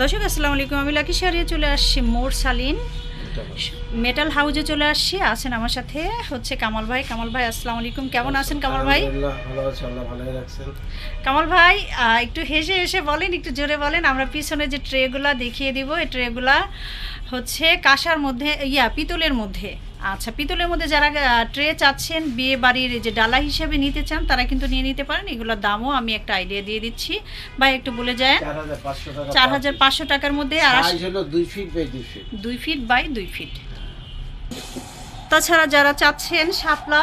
দর্শক আসসালামু আলাইকুম। আমি লাকি শাহরিয়া চলে আসছি মোর সালিন মেটাল হাউজে চলে আসছি। আছেন আমার সাথে হচ্ছে কামাল ভাই। কামাল ভাই আসসালামু আলাইকুম। কেমন আছেন কামাল ভাই? কামাল ভাই একটু হেসে হেসে বলেন একটু জোরে বলেন। আমরা পিছনে যে ট্রেগুলা দেখিয়ে দিব এই ট্রেগুলা হচ্ছে কাঁসার মধ্যে ইয়া পিতলের মধ্যে। আচ্ছা পিতলের মধ্যে যারা ট্রে চাচ্ছেন বিয়ে বাড়ির যে ডালা হিসেবে নিতে চান তারা কিন্তু নিয়ে নিতে পারেন। এগুলোর দামও আমি একটা আইডিয়া দিয়ে দিচ্ছি। ভাই একটু বলে যায়। চার হাজার পাঁচশো টাকার মধ্যে আর দুই ফিট বাই দুই ফিট দুই ফিট বাই দুই ফিট তাছাড়া যারা চাচ্ছেন শাপলা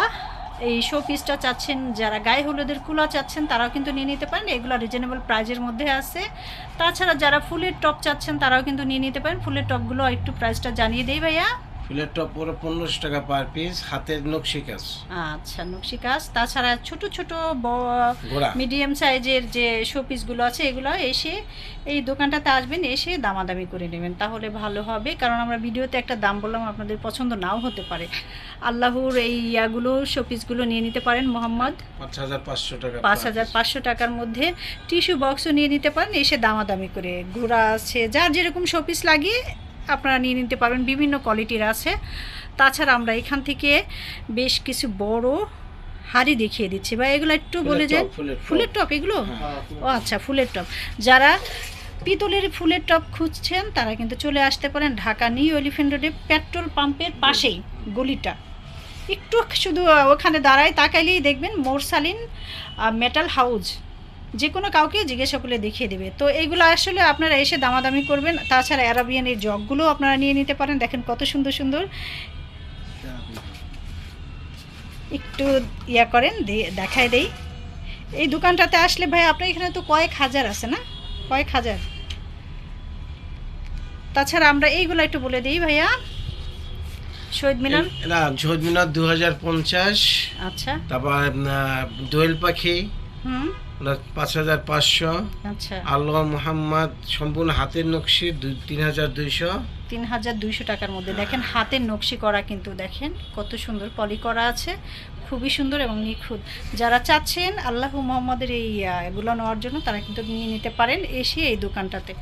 এই শো পিসটা চাচ্ছেন যারা গায়ে হলুদের কুলা চাচ্ছেন তারাও কিন্তু নিয়ে নিতে পারেন। এগুলো রিজনেবল প্রাইজের মধ্যে আছে। তাছাড়া যারা ফুলের টপ চাচ্ছেন তারাও কিন্তু নিয়ে নিতে পারেন। ফুলের টপগুলো একটু প্রাইসটা জানিয়ে দেই ভাইয়া। ফুলের টপ পুরো পনেরোশো টাকা পার পিস হাতের নকশি কাজ। আচ্ছা নকশি কাজ। তাছাড়া ছোট ছোট মিডিয়াম সাইজের যে শো পিসগুলো আছে এগুলো এসে এই দোকানটাতে আসবেন এসে দামাদামি করে নেবেন। তাহলে ভালো হবে কারণ আমরা ভিডিওতে একটা দাম বললাম আপনাদের পছন্দ নাও হতে পারে। আল্লাহর এই ইয়াগুলো শো পিসগুলো নিয়ে নিতে পারেন মোহাম্মদ। পাঁচ হাজার পাঁচশো টাকা পাঁচ হাজার পাঁচশো টাকার মধ্যে টিস্যু বক্সও নিয়ে নিতে পারেন এসে দামাদামি করে। ঘোড়া আছে যার যেরকম শোপিস লাগিয়ে আপনারা নিয়ে নিতে পারবেন বিভিন্ন কোয়ালিটির আছে। তাছাড়া আমরা এখান থেকে বেশ কিছু বড় হাড়ি দেখিয়ে দিচ্ছি। বা এগুলো একটু বলে যে ফুলের টপ। এগুলো? হ্যাঁ। ও আচ্ছা ফুলের টপ। যারা পিতলের ফুলের টপ খুঁজছেন তারা কিন্তু চলে আসতে পারেন ঢাকা নিউ এলিফেন্ট রোডে পেট্রোল পাম্পের পাশেই গলিটা। একটু শুধু ওখানে দাঁড়ায় তাকাইলেই দেখবেন মোরসালিন মেটাল হাউস যে কোনো কাউকে জিজ্ঞাসা করলে দেখিয়ে দেবে। তো এইগুলো আসলে আপনারা এসে দামাদামি করবেন। তাছাড়া অ্যারাবিয়ান এই জগগুলো আপনারা নিয়ে নিতে পারেন। দেখেন কত সুন্দর সুন্দর। একটু ইয়া করেন দেখায় দেই। এই দোকানটাতে আসলে ভাই আপনার এখানে তো কয়েক হাজার আছে না? কয়েক হাজার। তাছাড়া আমরা এইগুলো একটু বলে দিই ভাইয়া। শহীদ মিনার। এটা ঝোঁজ মিনার দু হাজার পঞ্চাশ। আচ্ছা। তারপর দোয়েল পাখি। পাঁচ হাজার পাঁচশো। আচ্ছা। আল্লাহ মোহাম্মদ সম্পূর্ণ হাতের নকশি তিন হাজার দুইশো। তিন হাজার দুইশো টাকার মধ্যে। দেখেন হাতের নকশি করা কিন্তু দেখেন কত সুন্দর। পলি করা আছে খুবই সুন্দর এবং নিখুঁত। যারা চাচ্ছেন আল্লাহ মোহাম্মদের এই এগুলো নেওয়ার জন্য তারা কিন্তু নিয়ে নিতে পারেন এসে এই দোকানটাতে।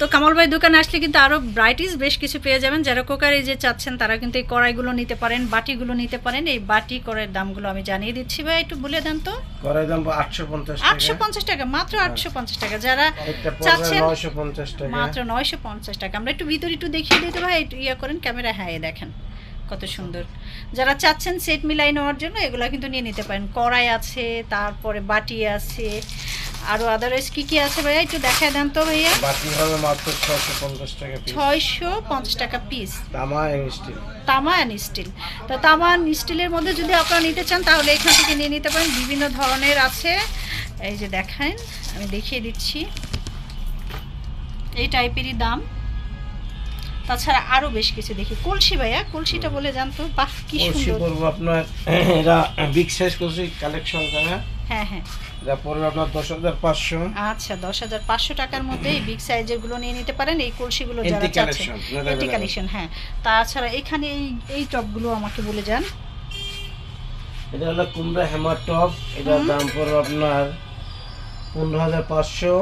তো কামাল ভাই দোকানে আসলে কিন্তু আরও ব্রাইটিস বেশ কিছু পেয়ে যাবেন। যারা কোকারি যে চাচ্ছেন তারা কিন্তু এই কড়াইগুলো নিতে পারেন বাটিগুলো নিতে পারেন। এই বাটি কড়াইয়ের দামগুলো আমি জানিয়ে দিচ্ছি ভাই একটু বলে দেন তো। করাই দাম আটশো পঞ্চাশ আটশো টাকা পঞ্চাশ টাকা মাত্র আটশো পঞ্চাশ টাকা। যারা চাচ্ছেন নয়শো পঞ্চাশ টাকা। মাত্র নয়শো পঞ্চাশ টাকা। আমরা একটু ভিতরে একটু দেখিয়ে দিতে ভাই একটু ইয়ে করেন ক্যামেরা হ্যাঁ দেখেন কত সুন্দর। যারা চাচ্ছেন সেট মিলাই নেওয়ার জন্য এগুলো কিন্তু নিয়ে নিতে পারেন। কড়াই আছে তারপরে বাটি আছে আরও আদারওয়াইজ কী কী আছে ভাইয়া? একটু দেখায় দেন তো ভাইয়া। বাকি হবে মাত্র ছয়শো পঞ্চাশ টাকা পিস ছয়শো পঞ্চাশ টাকা পিস তামা স্টিল তামা অ্যান্ড স্টিল তো তামা অ্যান্ড স্টিলের মধ্যে যদি আপনারা নিতে চান তাহলে এখান থেকে নিয়ে নিতে পারেন। বিভিন্ন ধরনের আছে। এই যে দেখেন আমি দেখিয়ে দিচ্ছি। এই টাইপেরই দাম। তাছাড়া আরও বেশ কিছু দেখি। কলসি ভাইয়া কলসিটা বলে জানতো বাহ কি সুন্দর। পড়ব আপনার এরা বিগ সাইজ কলসি কালেকশন করা। হ্যাঁ হ্যাঁ। এটা পড়বে আপনার দশ হাজার পাঁচশো। আচ্ছা দশ হাজার পাঁচশো টাকার মধ্যে এই বিগ সাইজেরগুলো নিয়ে নিতে পারেন। এই কলসিগুলো যারা চাচ্ছেন কালেকশন এন্টি কালেকশন হ্যাঁ। তাছাড়া এখানে এই এই টপগুলো আমাকে বলে যান। এটা হলো কুমড়া হ্যামার টপ এটার দাম পড়বে আপনার পনেরো হাজার পাঁচশো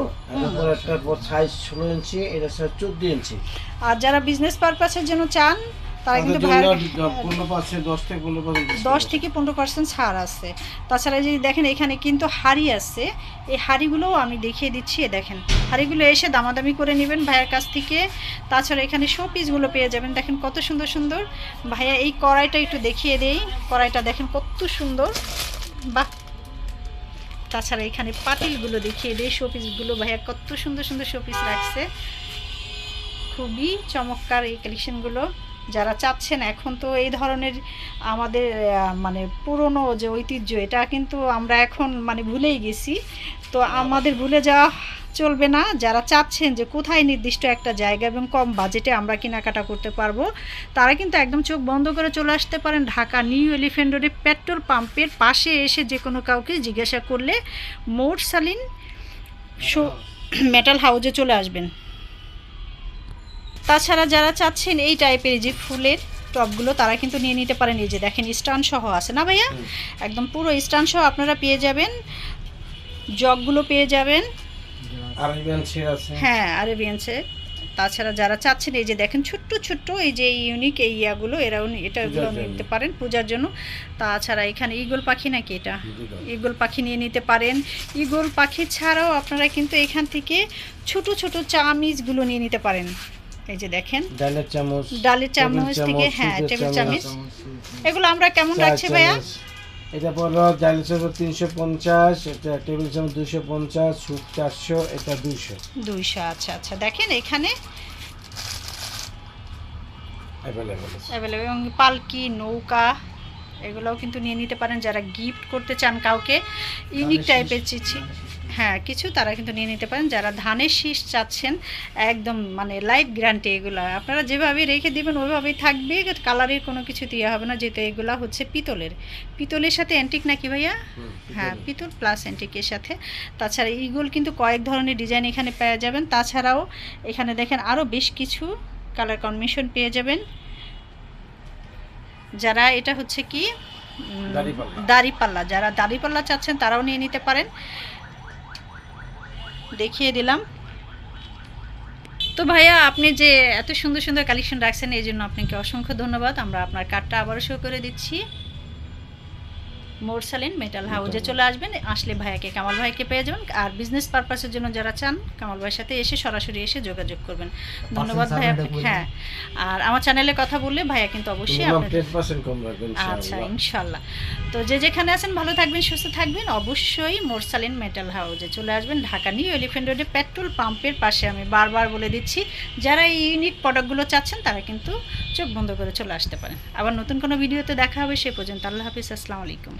এরপর একটা সাইজ ষোলো ইঞ্চি এটা স্যার চোদ্দ ইঞ্চি। আর যারা বিজনেস পারপাসের জন্য চান তারা কিন্তু দশ থেকে পনেরো পার্সেন্ট ছাড় আছে। তাছাড়া যদি দেখেন এখানে কিন্তু হাড়ি আছে। এই হাড়িগুলোও আমি দেখিয়ে দিচ্ছি এ দেখেন। হাড়িগুলো এসে দামাদামি করে নেবেন ভাইয়ের কাছ থেকে। তাছাড়া এখানে শো পিসগুলো পেয়ে যাবেন। দেখেন কত সুন্দর সুন্দর। ভাইয়া এই কড়াইটা একটু দেখিয়ে দেই। কড়াইটা দেখেন কত সুন্দর। বাহ! তাছাড়া এখানে পাতিলগুলো দেখিয়ে দেই শোপিসগুলো ভাইয়া কত সুন্দর সুন্দর শোপিস রাখছে। খুবই চমৎকার এই কালেকশনগুলো যারা চাচ্ছেন এখন তো এই ধরনের আমাদের মানে পুরনো যে ঐতিহ্য, এটা কিন্তু আমরা এখন মানে ভুলেই গেছি। তো আমাদের ভুলে যাওয়া চলবে না। যারা চাচ্ছেন যে কোথায় নির্দিষ্ট একটা জায়গা এবং কম বাজেটে আমরা কেনাকাটা করতে পারব তারা কিন্তু একদম চোখ বন্ধ করে চলে আসতে পারেন ঢাকা নিউ এলিফেন্ট রোডে পেট্রোল পাম্পের পাশে এসে যে কোনো কাউকে জিজ্ঞাসা করলে মোর সালিন শো মেটাল হাউজে চলে আসবেন। তাছাড়া যারা চাচ্ছেন এই টাইপের যে ফুলের টপগুলো তারা কিন্তু নিয়ে নিতে পারেন। এই যে দেখেন স্টান সহ আছে না ভাইয়া? একদম পুরো স্টান সহ আপনারা পেয়ে যাবেন জগগুলো পেয়ে যাবেন। আরবিয়ান হ্যাঁ তাছাড়া যারা চাচ্ছেন এই যে দেখেন ছোট্ট ছোট্ট এই যে ইউনিক এই ইয়াগুলো এরাও এটা এগুলো নিতে পারেন পূজার জন্য। তাছাড়া এখানে ইগল পাখি নাকি এটা। ইগল পাখি। নিয়ে নিতে পারেন। ইগল পাখি ছাড়াও আপনারা কিন্তু এখান থেকে ছোট ছোট চামিচগুলো নিয়ে নিতে পারেন। এই যে দেখেন। ডালের চামচ ডালের চামচ থেকে হ্যাঁ টেবিল চামচ, এগুলো আমরা কেমন রাখছি ভাইয়া। এটা পড়ল চামচ তিনশো পঞ্চাশ এটা টেবিল চামচ দুশো পঞ্চাশ সুপ চারশো এটা দুশো দুইশো আচ্ছা আচ্ছা। দেখেন এখানে অ্যাভেলেবেল এবং পালকি নৌকা এগুলোও কিন্তু নিয়ে নিতে পারেন যারা গিফট করতে চান কাউকে। ইউনিক টাইপের চিচি হ্যাঁ কিছু তারা কিন্তু নিয়ে নিতে পারেন। যারা ধানের শীষ চাচ্ছেন একদম মানে লাইফ গ্যারান্টি এগুলো। আপনারা যেভাবে রেখে দিবেন ওইভাবেই থাকবে। কালারের কোনো কিছু দেওয়া হবে না যেহেতু এগুলো হচ্ছে পিতলের। পিতলের সাথে অ্যান্টিক নাকি ভাইয়া? হ্যাঁ পিতল প্লাস অ্যান্টিকের সাথে। তাছাড়া ইগুল কিন্তু কয়েক ধরনের ডিজাইন এখানে পেয়ে যাবেন। তাছাড়াও এখানে দেখেন আরও বেশ কিছু কালার কম্বিনেশন পেয়ে যাবেন। যারা এটা হচ্ছে কি? দাড়িপাল্লা। দাড়িপাল্লা। যারা দাড়িপাল্লা চাচ্ছেন তারাও নিয়ে নিতে পারেন। দেখিয়ে দিলাম। তো ভাইয়া, আপনি যে এত সুন্দর সুন্দর কালেকশন রাখছেন, এই জন্য আপনাকে অসংখ্য ধন্যবাদ। আমরা আপনার কার্ডটা আবারও শো করে দিচ্ছি। মোরসালিন মেটাল হাউজে চলে আসবেন আসলে ভাইয়াকে কামাল ভাইকে পেয়ে যাবেন আর বিজনেস পারপাসের জন্য যারা চান কামাল ভাইয়ের সাথে এসে সরাসরি এসে যোগাযোগ করবেন। ধন্যবাদ ভাইয়া হ্যাঁ আর আমার চ্যানেলে কথা বললে ভাইয়া কিন্তু অবশ্যই আচ্ছা ইনশাল্লাহ তো যে যেখানে আছেন ভালো থাকবেন সুস্থ থাকবেন অবশ্যই মোরসালিন মেটাল হাউজে চলে আসবেন ঢাকা নিউ এলিফেন্ট রোডে পেট্রোল পাম্পের পাশে আমি বারবার বলে দিচ্ছি যারা এই ইউনিক প্রোডাক্টগুলো চাচ্ছেন তারা কিন্তু চোখ বন্ধ করে চলে আসতে পারেন। আবার নতুন কোনো ভিডিওতে দেখা হবে সে পর্যন্ত আল্লাহ হাফিজ আসসালামু আলাইকুম।